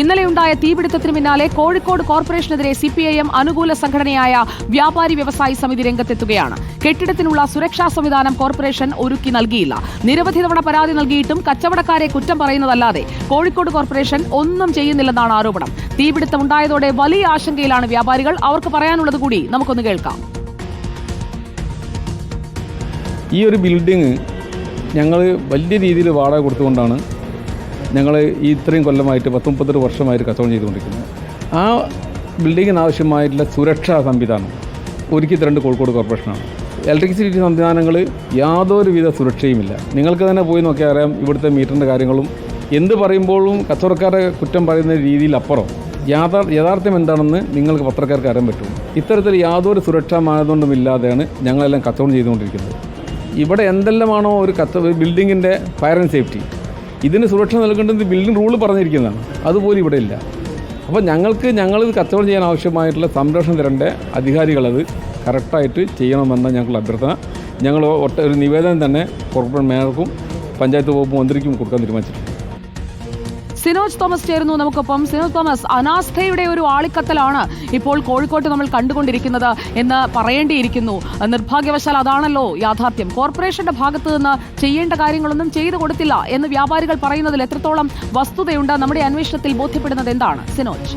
ഇന്നലെയുണ്ടായ തീപിടുത്തത്തിന് പിന്നാലെ കോഴിക്കോട് കോർപ്പറേഷനെതിരെ സി പി ഐ എം അനുകൂല സംഘടനയായ വ്യാപാരി വ്യവസായി സമിതി രംഗത്തെത്തുകയാണ്. കെട്ടിടത്തിനുള്ള സുരക്ഷാ സംവിധാനം കോർപ്പറേഷൻ ഒരുക്കി നൽകിയില്ല. നിരവധി തവണ പരാതി നൽകിയിട്ടും കച്ചവടക്കാരെ കുറ്റം പറയുന്നതല്ലാതെ കോഴിക്കോട് കോർപ്പറേഷൻ ഒന്നും ചെയ്യുന്നില്ലെന്നാണ് ആരോപണം. തീപിടുത്തം ഉണ്ടായതോടെ വലിയ ആശങ്കയിലാണ് വ്യാപാരികൾ. അവർക്ക് പറയാനുള്ളത് കൂടി നമുക്കൊന്ന് കേൾക്കാം. ഈ ഒരു ബിൽഡിങ് ഞങ്ങൾ വലിയ രീതിയിൽ വാടക കൊടുത്തുകൊണ്ടാണ് ഞങ്ങൾ ഈ ഇത്രയും കൊല്ലമായിട്ട് പത്ത് മുപ്പത്തെട്ട് വർഷമായിട്ട് കച്ചവടം ചെയ്തുകൊണ്ടിരിക്കുന്നത് ആ ബിൽഡിങ്ങിന് ആവശ്യമായിട്ടുള്ള സുരക്ഷാ സംവിധാനം ഒരുക്കി തരേണ്ട കോഴിക്കോട് കോർപ്പറേഷനാണ് ഇലക്ട്രിസിറ്റി സംവിധാനങ്ങൾ യാതൊരുവിധ സുരക്ഷയുമില്ല. നിങ്ങൾക്ക് തന്നെ പോയി നോക്കിയാൽ അറിയാം ഇവിടുത്തെ മീറ്ററിന്റെ കാര്യങ്ങളും. എന്ത് പറയുമ്പോഴും കച്ചവടക്കാരെ കുറ്റം പറയുന്ന രീതിയിലപ്പുറം യാഥാ യഥാർത്ഥം എന്താണെന്ന് നിങ്ങൾക്ക് പത്രക്കാർക്ക് അറിയാൻ പറ്റും. ഇത്തരത്തിൽ യാതൊരു സുരക്ഷാ മാനദണ്ഡമില്ലാതെയാണ് ഞങ്ങളെല്ലാം കച്ചവടം ചെയ്തുകൊണ്ടിരിക്കുന്നത്. ഇവിടെ എന്തെല്ലാമാണോ ഒരു കച്ച ബിൽഡിങ്ങിന്റെ ഫയർ ആൻഡ് സേഫ്റ്റി ഇതിന് സുരക്ഷ നൽകേണ്ടത് ബിൽഡിംഗ് റൂൾ പറഞ്ഞിരിക്കുന്നതാണ്. അതുപോലും ഇവിടെ ഇല്ല. അപ്പോൾ ഞങ്ങൾക്ക് ഞങ്ങൾ കച്ചവടം ചെയ്യാൻ ആവശ്യമായിട്ടുള്ള സംരക്ഷണം തരേണ്ട അധികാരികളത് കറക്റ്റായിട്ട് ചെയ്യണമെന്ന ഞങ്ങളുടെ അഭ്യർത്ഥന. ഞങ്ങൾ ഒട്ട ഒരു നിവേദനം തന്നെ കോർപ്പറേറ്റ് മേയർക്കും പഞ്ചായത്ത് വകുപ്പ് മന്ത്രിക്കും കൊടുക്കാൻ തീരുമാനിച്ചിട്ടുണ്ട്. സിനോജ് തോമസ് ചേരുന്നു നമുക്കൊപ്പം. സിനോജ് തോമസ് അനാസ്ഥയുടെ ഒരു ആളിക്കത്തലാണ് ഇപ്പോൾ കോഴിക്കോട്ട് നമ്മൾ കണ്ടുകൊണ്ടിരിക്കുന്നത് എന്ന് പറയേണ്ടിയിരിക്കുന്നു. നിർഭാഗ്യവശാൽ അതാണല്ലോ യാഥാർത്ഥ്യം. കോർപ്പറേഷന്റെ ഭാഗത്ത് നിന്ന് ചെയ്യേണ്ട കാര്യങ്ങളൊന്നും ചെയ്തു കൊടുത്തില്ല എന്ന് വ്യാപാരികൾ പറയുന്നതിൽ എത്രത്തോളം വസ്തുതയുണ്ട് നമ്മുടെ അന്വേഷണത്തിൽ ബോധ്യപ്പെടുന്നത് എന്താണ്? സിനോജ്.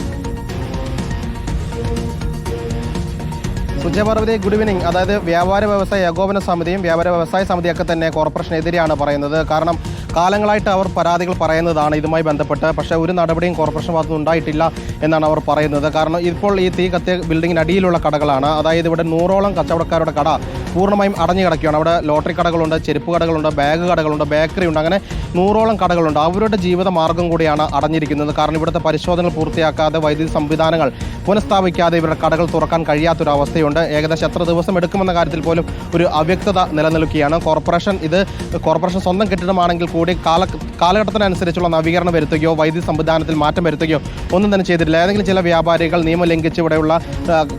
സുജയപാർവതി ഗുഡ് ഈവനിങ് അതായത് വ്യാപാര വ്യവസായ ഏകോപന സമിതിയും വ്യാപാര വ്യവസായ സമിതിയൊക്കെ തന്നെ കോർപ്പറേഷനെതിരെയാണ് പറയുന്നത്. കാരണം കാലങ്ങളായിട്ട് അവർ പരാതികൾ പറയുന്നതാണ് ഇതുമായി ബന്ധപ്പെട്ട്. പക്ഷേ ഒരു നടപടിയും കോർപ്പറേഷൻ ഭാഗത്തുനിന്ന് ഉണ്ടായിട്ടില്ല എന്നാണ് അവർ പറയുന്നത്. കാരണം ഇപ്പോൾ ഈ തീ കത്തിയ ബിൽഡിങ്ങിന് അടിയിലുള്ള കടകളാണ്. അതായത് ഇവിടെ നൂറോളം കച്ചവടക്കാരുടെ കട പൂർണമായും അടഞ്ഞു കിടക്കുകയാണ്. അവിടെ ലോട്ടറി കടകളുണ്ട് ചെരുപ്പ് കടകളുണ്ട് ബാഗ് കടകളുണ്ട് ബേക്കറി ഉണ്ട് അങ്ങനെ നൂറോളം കടകളുണ്ട്. അവരുടെ ജീവിത മാർഗം കൂടിയാണ് അടഞ്ഞിരിക്കുന്നത്. കാരണം ഇവിടുത്തെ പരിശോധനകൾ പൂർത്തിയാക്കാതെ വൈദ്യുതി സംവിധാനങ്ങൾ പുനഃസ്ഥാപിക്കാതെ ഇവരുടെ കടകൾ തുറക്കാൻ കഴിയാത്തൊരവസ്ഥയുണ്ട്. ഏകദേശം എത്ര ദിവസം എടുക്കുമെന്ന കാര്യത്തിൽ പോലും ഒരു അവ്യക്തത നിലനിൽക്കുകയാണ്. കോർപ്പറേഷൻ ഇത് കോർപ്പറേഷൻ സ്വന്തം കെട്ടിടമാണെങ്കിൽ കൂടി കാല കാലഘട്ടത്തിനനുസരിച്ചുള്ള നവീകരണം വരുത്തുകയോ വൈദ്യുതി സംവിധാനത്തിൽ മാറ്റം വരുത്തുകയോ ഒന്നും തന്നെ ചെയ്തിട്ടില്ല. ഏതെങ്കിലും ചില വ്യാപാരികൾ നിയമം ലംഘിച്ച് ഇവിടെയുള്ള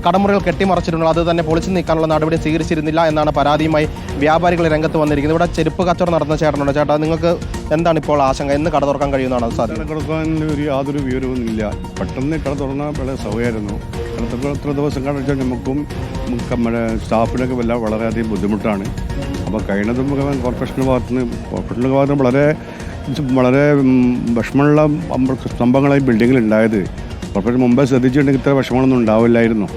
കടമുറികൾ കെട്ടിമറച്ചിട്ടുണ്ട്. അത് തന്നെ പൊളിച്ചു നീക്കാനുള്ള നടപടി സ്വീകരിച്ചിരുന്നില്ല. എന്നാണ് പരാതിയുമായി വ്യാപാരികൾ രംഗത്ത് വന്നിരിക്കുന്നത്. ഇവിടെ ചെരുപ്പ് കച്ചവടം നടന്ന ചേട്ടനുണ്ട്. ചേട്ടാ നിങ്ങൾക്ക് എന്താണ് ഇപ്പോൾ ആശങ്ക? എന്ന് കട തുറക്കാൻ കഴിയുന്നതാണ് സാധ്യത. കട തുറക്കാൻ ഒരു യാതൊരു വിവരവും ഇല്ല. പെട്ടെന്ന് കട തുറന്നാൽ വളരെ സൗകര്യമായിരുന്നു. കട തുറ- എത്ര ദിവസം കടച്ചാൽ നമുക്കും നമ്മുടെ സ്റ്റാഫിനൊക്കെ വല്ല വളരെയധികം ബുദ്ധിമുട്ടാണ്. അപ്പോൾ കഴിയുന്നതും കോർപ്പറേഷന്റെ ഭാഗത്തുനിന്ന് കോർപ്പറേഷന്റെ ഭാഗത്ത് വളരെ വളരെ വിഷമമുള്ള സ്തംഭങ്ങളായി ബിൽഡിങ്ങിൽ ഉണ്ടായത്. കോർപ്പറേഷൻ മുമ്പേ ശ്രദ്ധിച്ചിട്ടുണ്ടെങ്കിൽ ഇത്ര വിഷമങ്ങളൊന്നും ഉണ്ടാവില്ലായിരുന്നു.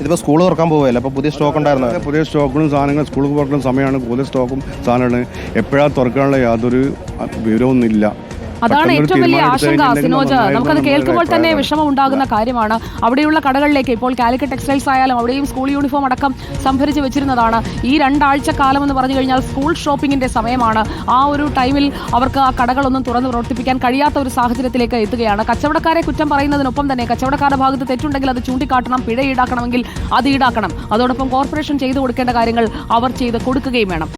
ഇതിപ്പോൾ സ്കൂൾ തുറക്കാൻ പോവുകയല്ല? അപ്പോൾ പുതിയ സ്റ്റോക്ക് ഉണ്ടായിരുന്നു? പുതിയ സ്റ്റോക്കുകളും സാധനങ്ങൾ സ്കൂളിൽ തുറക്കുന്ന സമയമാണ്. കൂടുതൽ സ്റ്റോക്കും സാധനമാണ് എപ്പോഴാണ് തുറക്കാനുള്ള യാതൊരു വിവരമൊന്നുമില്ല അതാണ് ഏറ്റവും വലിയ ആശങ്ക സിനോജ്. നമുക്കത് കേൾക്കുമ്പോൾ തന്നെ വിഷമം ഉണ്ടാകുന്ന കാര്യമാണ്. അവിടെയുള്ള കടകളിലേക്ക് ഇപ്പോൾ കാലിക്കറ്റ് ടെക്സ്റ്റൈൽസ് ആയാലും അവിടെയും സ്കൂൾ യൂണിഫോം അടക്കം സംഭരിച്ച് വെച്ചിരുന്നതാണ്. ഈ രണ്ടാഴ്ച കാലം എന്ന് പറഞ്ഞു കഴിഞ്ഞാൽ സ്കൂൾ ഷോപ്പിംഗിന്റെ സമയമാണ്. ആ ഒരു ടൈമിൽ അവർക്ക് ആ കടകളൊന്നും തുറന്ന് പ്രവർത്തിപ്പിക്കാൻ കഴിയാത്ത ഒരു സാഹചര്യത്തിലേക്ക് എത്തുകയാണ്. കച്ചവടക്കാരെ കുറ്റം പറയുന്നതിനൊപ്പം തന്നെ കച്ചവടക്കാരുടെ ഭാഗത്ത് തെറ്റുണ്ടെങ്കിൽ അത് ചൂണ്ടിക്കാട്ടണം പിഴ ഈടാക്കണമെങ്കിൽ അത് ഈടാക്കണം. അതോടൊപ്പം കോർപ്പറേഷൻ ചെയ്തു കൊടുക്കേണ്ട കാര്യങ്ങൾ അവർ ചെയ്ത് കൊടുക്കുകയും വേണം.